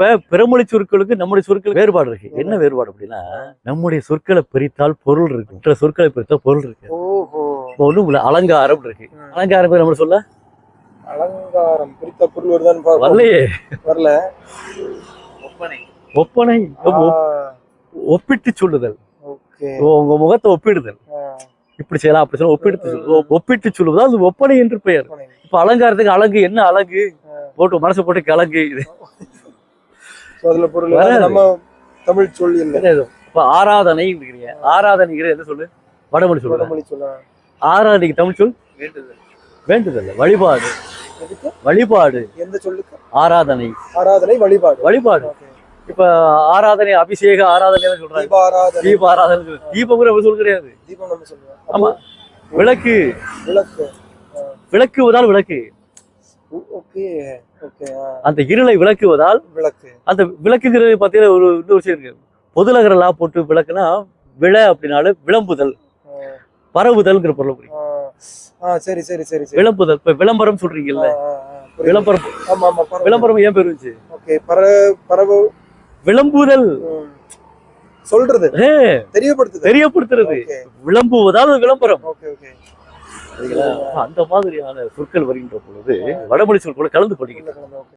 இப்ப பிறமொழி சொற்களுக்கு நம்முடைய சொற்கள் வேறுபாடு இருக்கு. என்ன வேறுபாடு அப்படின்னா நம்முடைய சொற்களை பிரித்தால் பொருள் இருக்கு. மற்ற சொற்களை பிரித்தால் பொருள் இருக்கு. ஒண்ணும் இல்ல அலங்காரம் இருக்கு. அலங்காரம் பேர் நம்ம சொல்ல? அலங்காரம் பிரித்த பொருள் வருதான்னு. வரலையே. வரல. ஒப்பனை. ஆ, ஒப்பிட்டு சொல்லுதல். ஓகே. உங்க முகத்தை ஒப்பிடுதல். இப்படி செய்யலாம் அப்படி செய்யலாம். ஒப்பிட்டு ஒப்பிட்டு சொல்லுவது? அது ஒப்பனை என்று பெயர். ஒப்பனை. இப்ப அலங்காரத்துக்கு அழகு என்ன அழகு. போட்டு மனசு போட்டு கலங்கு இது. அதுல பொருள் நம்ம தமிழ் சொல் இல்ல. கிடையாது. இப்ப ஆராதனை இருக்கிறீங்க ஆராதனைங்கிற என்ன சொல்லு? வடமொழி சொல்லுங்க வடமொழி சொல்லலாம் ஆராதனைக்கு தமிழ் சொல்? வேண்டுதல். வழிபாடு. எதுக்கு? வழிபாடு. எந்த சொல்லுக்கு? ஆராதனை. ஆராதனை வழிபாடு. வழிபாடு. இப்ப ஆராதனை அபிஷேக ஆராதனை சொல்றாங்க? தீப ஆராதனை. தீப ஆராதனை சொல்லு. தீபம் கூட அப்படி சொல் கிடையாது. தீபம் நம்ம சொல்லுவோம். ஆமா. விளக்கு. விளக்கு. விளக்குவதால் விளக்கு. அந்த இருளை விளக்குவதால் விளக்கு. அந்த விளக்குங்கிறது பார்த்தீங்கன்னா ஒரு இன்னொரு விஷயம் இருக்கு. பொதுலகரெல்லா போட்டு விளக்குனா விள அப்படின்னாலும் விளம்புதல். பரவுதல்ங்கிற பொருள் புரியும் சரி சரி சரி சரி. விளம்புதல். இப்ப விளம்பரம் சொல்றீங்கல்ல. விளம்பரம். ஆமா ஆமா விளம்பரம் ஏன் பேர் ஓகே பர பரவ. விளம்புதல். சொல்றது. ஏ, தெரியப்படுத்துது தெரியப்படுத்துறது. விளம்புவதால் விளம்பரம். ஓகே? அந்த மாதிரியான சொற்கள் வருகின்ற பொழுது வடமொழி சொற்களை கலந்து கொள்கின்றன